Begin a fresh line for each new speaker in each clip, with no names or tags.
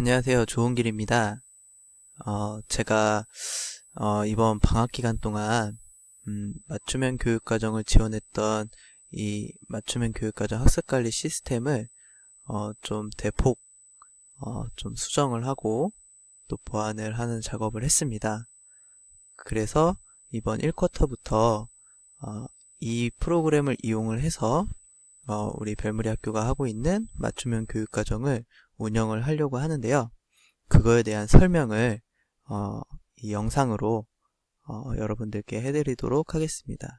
안녕하세요. 좋은길입니다. 어, 제가, 어, 이번 방학 기간 동안, 음, 맞춤형 교육과정을 지원했던 이 맞춤형 교육과정 학습관리 시스템을, 어, 좀 대폭, 어, 좀 수정을 하고, 또 보완을 하는 작업을 했습니다. 그래서 이번 1쿼터부터, 어, 이 프로그램을 이용을 해서, 어, 우리 별무리 학교가 하고 있는 맞춤형 교육과정을 운영을 하려고 하는데요. 그거에 대한 설명을 어, 이 영상으로 어, 여러분들께 해드리도록 하겠습니다.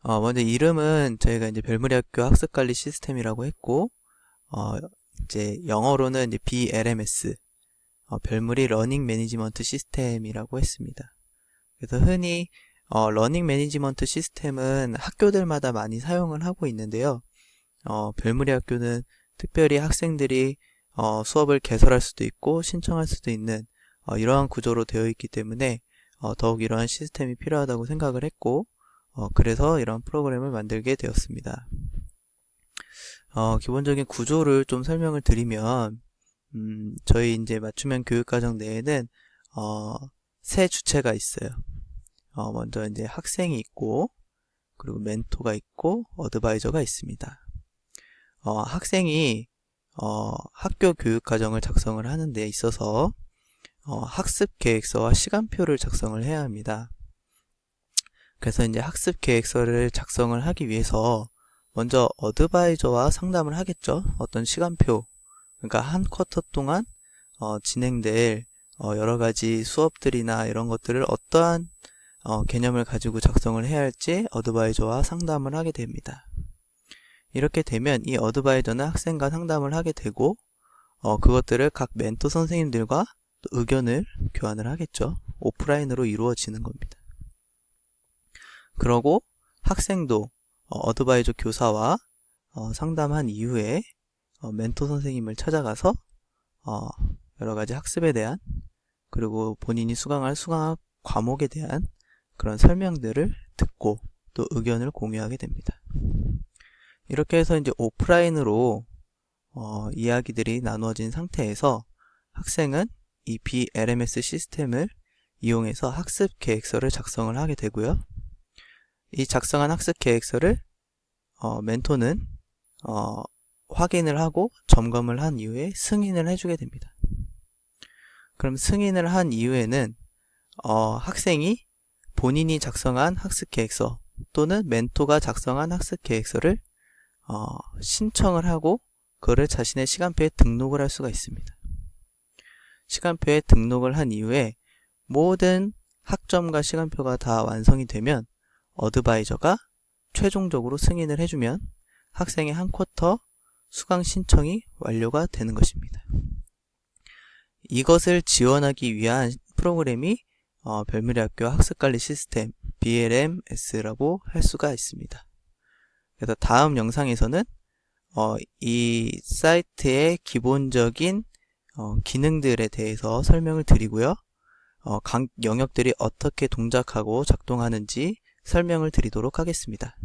어, 먼저 이름은 저희가 이제 별무리 학교 학습관리 시스템이라고 했고, 어, 이제 영어로는 이제 BLMS, 어, 별무리 러닝 매니지먼트 시스템이라고 했습니다. 그래서 흔히 어, 러닝 매니지먼트 시스템은 학교들마다 많이 사용을 하고 있는데요. 어, 별무리 학교는 특별히 학생들이 어, 수업을 개설할 수도 있고 신청할 수도 있는 어, 이러한 구조로 되어 있기 때문에 어, 더욱 이러한 시스템이 필요하다고 생각을 했고 어, 그래서 이런 프로그램을 만들게 되었습니다. 어, 기본적인 구조를 좀 설명을 드리면 음, 저희 이제 맞춤형 교육과정 내에는 어, 세 주체가 있어요. 어, 먼저 이제 학생이 있고 그리고 멘토가 있고 어드바이저가 있습니다. 어, 학생이 어, 학교 교육 과정을 작성을 하는 데 있어서 어, 학습 계획서와 시간표를 작성을 해야 합니다. 그래서 이제 학습 계획서를 작성을 하기 위해서 먼저 어드바이저와 상담을 하겠죠. 어떤 시간표, 그러니까 한 쿼터 동안 어, 진행될 어, 여러 가지 수업들이나 이런 것들을 어떠한 어, 개념을 가지고 작성을 해야 할지 어드바이저와 상담을 하게 됩니다. 이렇게 되면 이 어드바이저는 학생과 상담을 하게 되고 어, 그것들을 각 멘토 선생님들과 의견을 교환을 하겠죠. 오프라인으로 이루어지는 겁니다. 그러고 학생도 어, 어드바이저 교사와 어, 상담한 이후에 어, 멘토 선생님을 찾아가서 어, 여러 가지 학습에 대한 그리고 본인이 수강할 수강 과목에 대한 그런 설명들을 듣고 또 의견을 공유하게 됩니다. 이렇게 해서 이제 오프라인으로 어, 이야기들이 나누어진 상태에서 학생은 이 BLMS 시스템을 이용해서 학습 계획서를 작성을 하게 되고요. 이 작성한 학습 계획서를 어, 멘토는 어, 확인을 하고 점검을 한 이후에 승인을 해주게 됩니다. 그럼 승인을 한 이후에는 어, 학생이 본인이 작성한 학습 계획서 또는 멘토가 작성한 학습 계획서를 어, 신청을 하고 그거를 자신의 시간표에 등록을 할 수가 있습니다. 시간표에 등록을 한 이후에 모든 학점과 시간표가 다 완성이 되면 어드바이저가 최종적으로 승인을 해주면 학생의 한 쿼터 수강 신청이 완료가 되는 것입니다. 이것을 지원하기 위한 프로그램이 어, 별미래 학교 학습관리 시스템 BLMS라고 할 수가 있습니다. 그래서 다음 영상에서는 어, 이 사이트의 기본적인 어, 기능들에 대해서 설명을 드리고요. 어, 각 영역들이 어떻게 동작하고 작동하는지 설명을 드리도록 하겠습니다.